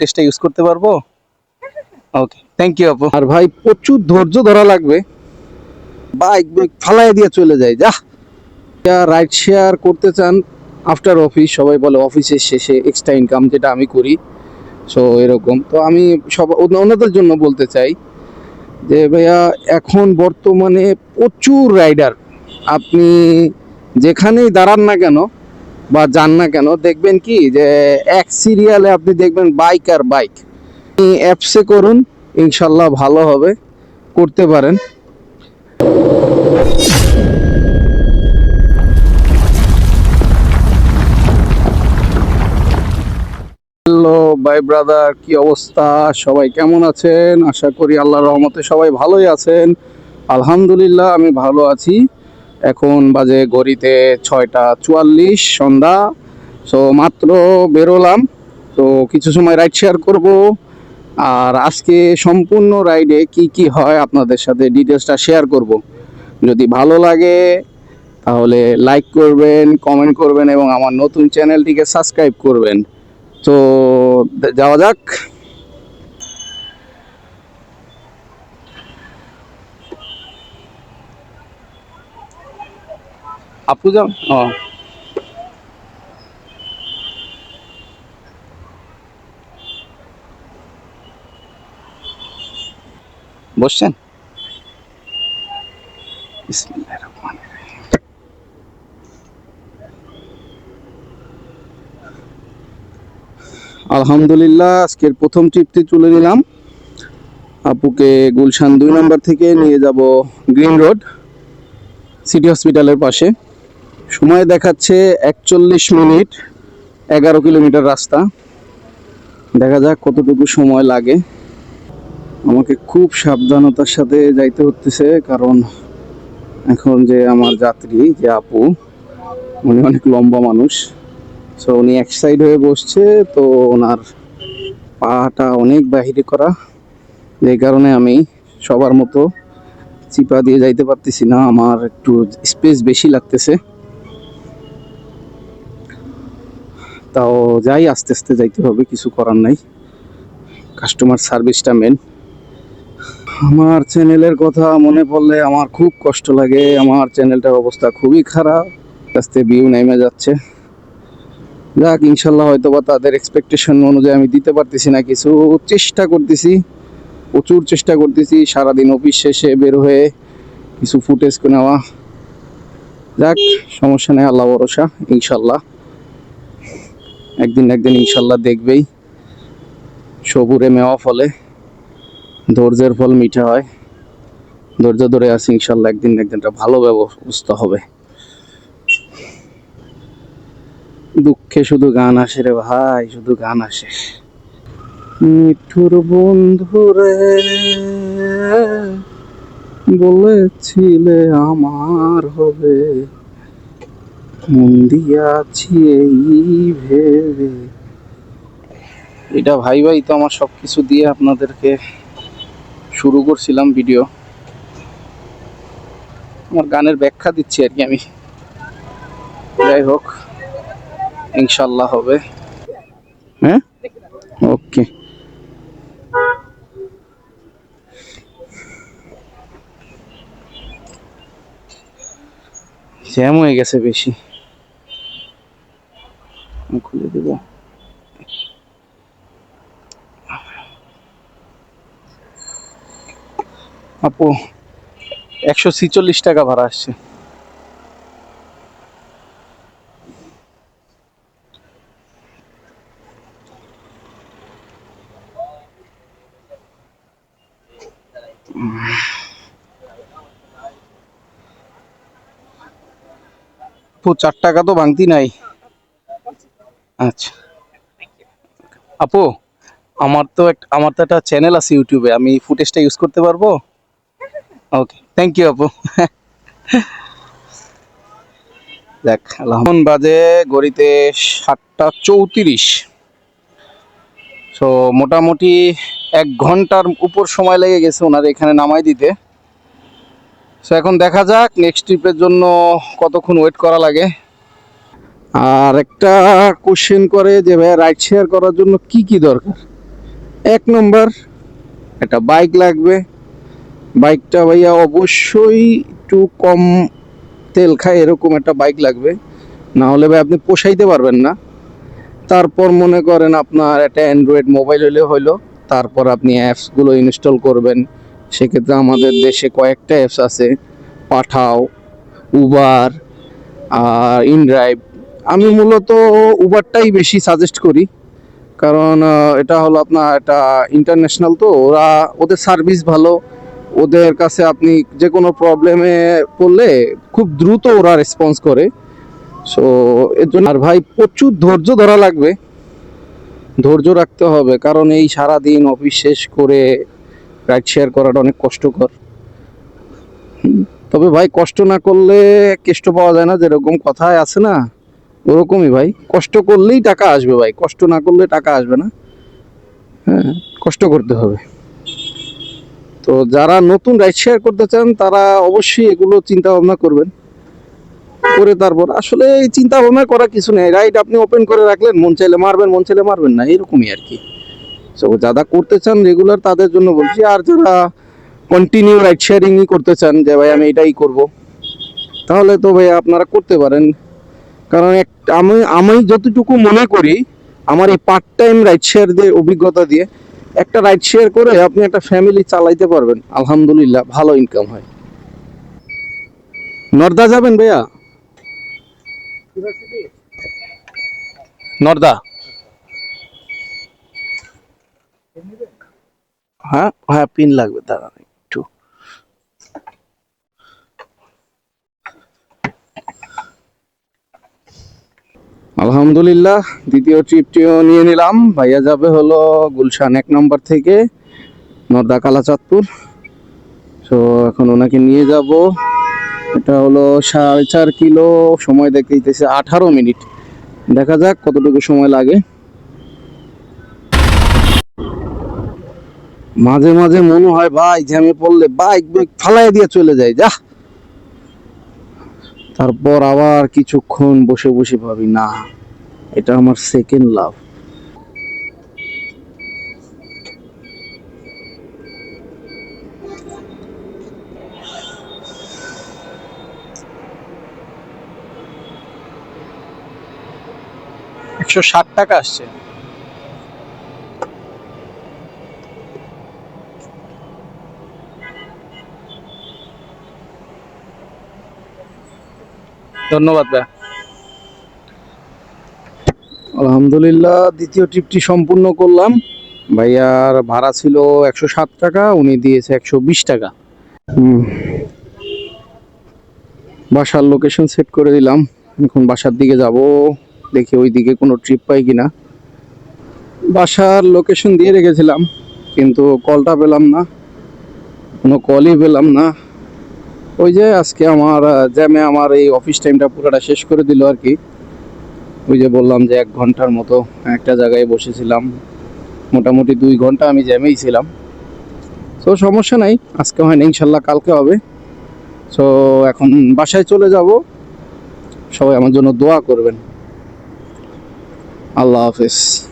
টেস্টটা ইউজ করতে পারব? ওকে থ্যাংক ইউ আপু। আর ভাই, প্রচুর ধৈর্য ধরা লাগবে। বাইক বাইক ফালাই দিয়ে চলে যায়, যা। রাইড শেয়ার করতে চান আফটার অফিস সবাই বলে অফিসের শেষে এক্সট্রা ইনকাম যেটা আমি করি। সো এরকম। তো আমি সব ওনা- ওনাদের জন্য বলতে চাই যে, ভাইয়া, এখন বর্তমানে প্রচুর রাইডার আপনি যেখানেই দাঁড়ান না কেন বা যান না কেন, দেখবেন কি যে এক সিরিয়ালে আপনি দেখবেন বাইক আর বাইক অ্যাপসে করুন, ইনশাল্লাহ ভালো হবে, করতে পারেন। হ্যালো বাই ব্রাদার কি অবস্থা? সবাই কেমন আছেন? আশা করি আল্লাহর রহমতে সবাই ভালোই আছেন। আলহামদুলিল্লাহ, আমি ভালো আছি। এখন বাজে ঘড়িতে ছয়টা চুয়াল্লিশ, সন্ধ্যা। সো মাত্র বেরোলাম। তো কিছু সময় রাইড শেয়ার করব। আর আজকে সম্পূর্ণ রাইডে কি কি হয় আপনাদের সাথে ডিটেলসটা শেয়ার করব। যদি ভালো লাগে, তাহলে লাইক করবেন কমেন্ট করবেন এবং আমার নতুন চ্যানেলটিকে সাবস্ক্রাইব করবেন। তো যাওয়া যাক। আপু যাও ও। বসছেন। আলহামদুলিল্লাহ, আজকের প্রথম ট্রিপটি তুলে নিলাম। আপুকে গুলশান দুই নম্বর থেকে নিয়ে যাব গ্রিন রোড, সিটি হসপিটালের পাশে। সময় দেখাচ্ছে একচল্লিশ মিনিট, এগারো কিলোমিটার রাস্তা। দেখা যাক কতটুকু সময় লাগে। আমাকে খুব সাবধানতার সাথে যাইতে হতেছে কারণ এখন যে আমার যাত্রী, যে আপু, উনি অনেক লম্বা মানুষ। সো উনি এক সাইড হয়ে বসছে, তো ওনার পাটা অনেক বাহিরে করা। যে কারণে আমি সবার মতো চিপা দিয়ে যাইতে পারতেছি না, আমার একটু স্পেস বেশি লাগতেছে। তাও যাই, আস্তে আস্তে যাইতে হবে, কিছু করার নাই। কাস্টমার সার্ভিসটা মেন আমার চ্যানেলের কথা মনে পড়লে আমার খুব কষ্ট লাগে। আমার চ্যানেলটার অবস্থা খুবই খারাপ। আস্তে ভিউ নেমে যাচ্ছে। যাক, ইনশাল্লাহ হয়তো বা তাদের এক্সপেকটেশন অনুযায়ী আমি দিতে পারতেছি না। কিছু চেষ্টা করতেছি। প্রচুর চেষ্টা করতেছি। সারাদিন অফিস শেষে বের হয়ে কিছু ফুটেজ নেওয়া। যাক, সমস্যা নেই, আল্লাহ ভরসা, ইনশাল্লাহ। একদিন একদিন ইনশাল্লাহ দেখবেই। সবুরে মেওয়া ফলে, ধৈর্যের ফল মিঠা হয়। ধৈর্য ধরে আছি ইনশাল্লাহ একদিন না একদিনটা ভালো ব্যবস্থা হবে। দুঃখে শুধু গান আসে রে ভাই, শুধু গান আসে। মিঠুর বন্ধুরে বলেছিলে আমার হবে। মন দিয়াছি এই ভেবে। এটা ভাই ভাই তো আমার সবকিছু দিয়ে আপনাদেরকে শুরু করছিলাম ভিডিও। আমার গানের ব্যাখ্যা দিচ্ছি আর কি আমি। যাই হোক ইনশাল্লাহ হবে। হ্যাঁ? ওকে। জ্যাম হয়ে গেছে বেশি। খুলে দেব। আপু একশো ছিচল্লিশ টাকা ভাড়া আসছে। চার টাকা তো ভাঙতি নাই। আচ্ছা। আপু, আমার তো আমার তো একটা চ্যানেল আছে ইউটিউবে আমি ফুটেজটা ইউজ করতে পারব? ওকে থ্যাংক ইউ আপু। দেখ, এখন বাজে ঘড়িতে সাতটা চৌত্রিশ। সো মোটামুটি এক ঘণ্টার উপর সময় লেগে গেছে ওনার এখানে নামাই দিতে। সো এখন দেখা যাক নেক্সট ট্রিপের জন্য কতক্ষণ ওয়েট করা লাগে। আর একটা কোশ্চেন করে যে ভাই রাইড শেয়ার করার জন্য কি কি দরকার? এক নম্বর একটা বাইক লাগবে। বাইকটা ভাইয়া অবশ্যই একটু কম তেল খায়, এরকম একটা বাইক লাগবে। না হলে ভাই আপনি পোষাইতে পারবেন না। তারপর মনে করেন আপনার একটা অ্যান্ড্রয়েড মোবাইল হলে হলো তারপর আপনি অ্যাপসগুলো ইনস্টল করবেন। সেক্ষেত্রে আমাদের দেশে কয়েকটা অ্যাপস আছে, পাঠাও উবার আর ইনড্রাইভ আমি মূলত উবারটাই বেশি সাজেস্ট করি। কারণ এটা হলো আপনার এটা ইন্টারন্যাশনাল তো, ওরা ওদের সার্ভিস ভালো। ওদের কাছে আপনি যে কোনো প্রবলেমে পড়লে খুব দ্রুত ওরা রেসপন্স করে। সো এর জন্য আর ভাই প্রচুর ধৈর্য ধরা লাগবে। ধৈর্য রাখতে হবে, কারণ এই সারা দিন অফিস শেষ করে রাইড শেয়ার করাটা অনেক কষ্টকর। তবে ভাই কষ্ট না করলে কেষ্ট পাওয়া যায় না, যেরকম কথায় আছে না। ওরকমই ভাই। কষ্ট করলেই টাকা আসবে ভাই। কষ্ট না করলে টাকা আসবে না। হ্যাঁ কষ্ট করতে হবে। তো যারা নতুন রাইড শেয়ার করতে চান, তারা অবশ্যই এগুলো চিন্তা ভাবনা করবেন। করে তারপর, আসলে এই চিন্তা ভাবনা করা কিছু নেই। রাইড আপনি ওপেন করে রাখলেন, মন চাইলে মারবেন, মন চাইলে মারবেন না, এরকমই আর কি। তো যারা করতে চান রেগুলার তাদের জন্য বলছি, আর যারা কন্টিনিউ রাইড শেয়ারিংই করতে চান, যে ভাই আমি এটাই করব, তাহলে তো ভাই আপনারা করতে পারেন। কারণ এক আমি আমি যতটুকু মনে করি, আমার এই পার্ট টাইম রাইড শেয়ার দিয়ে অভিজ্ঞতা দিয়ে, একটা রাইড শেয়ার করে আপনি একটা ফ্যামিলি চালাইতে পারবেন। আলহামদুলিল্লাহ, ভালো ইনকাম হয়। নর্দা যাবেন ভাইয়া? নর্দা। হ্যাঁ হ্যাঁ পিন লাগবে দাঁড়া একটু আলহামদুলিল্লাহ, দ্বিতীয় ট্রিপটিও নিয়ে নিলাম। ভাইয়া যাবে হলো গুলশান এক নম্বর থেকে নর্দা কালাচাঁদপুর। তো এখন ওনাকে নিয়ে যাব। এটা হলো সাড়ে চার কিলো, সময় দেখতে দিতেছে আঠারো মিনিট। দেখা যাক কতটুকু সময় লাগে। মাঝে মাঝে মনে হয়, ভাই, জ্যামে পড়লে বাইক বাইক ফালাই দিয়ে চলে যায়, যা। তারপর আবার কিছুক্ষণ বসে বসে ভাবি, না। এটা আমার সেকেন্ড লাভ একশো ষাট টাকা আসছে। ধন্যবাদ ভাই। আলহামদুলিল্লাহ, দ্বিতীয় ট্রিপটি সম্পূর্ণ করলাম। ভাইয়ার ভাড়া ছিল একশো সাত টাকা, উনি দিয়েছে একশো বিশ টাকা। বাসার লোকেশন সেট করে দিলাম। এখন বাসার দিকে যাব, দেখি ওই দিকে কোনো ট্রিপ পাই কিনা। বাসার লোকেশন দিয়ে রেখেছিলাম, কিন্তু কলটা পেলাম না। কোনো কলই পেলাম না। ওই যে আজকে আমার জ্যামে আমার এই অফিস টাইমটা পুরোটা শেষ করে দিল আর কি। ওই যে বললাম যে এক ঘণ্টার মতো একটা জায়গায় বসেছিলাম। মোটামুটি দুই ঘণ্টা আমি জ্যামেই ছিলাম। তো সমস্যা নাই, আজকে হয় না, ইনশাল্লাহ কালকে হবে। সো এখন বাসায় চলে যাব। সবাই আমার জন্য দোয়া করবেন। আল্লাহ হাফেজ।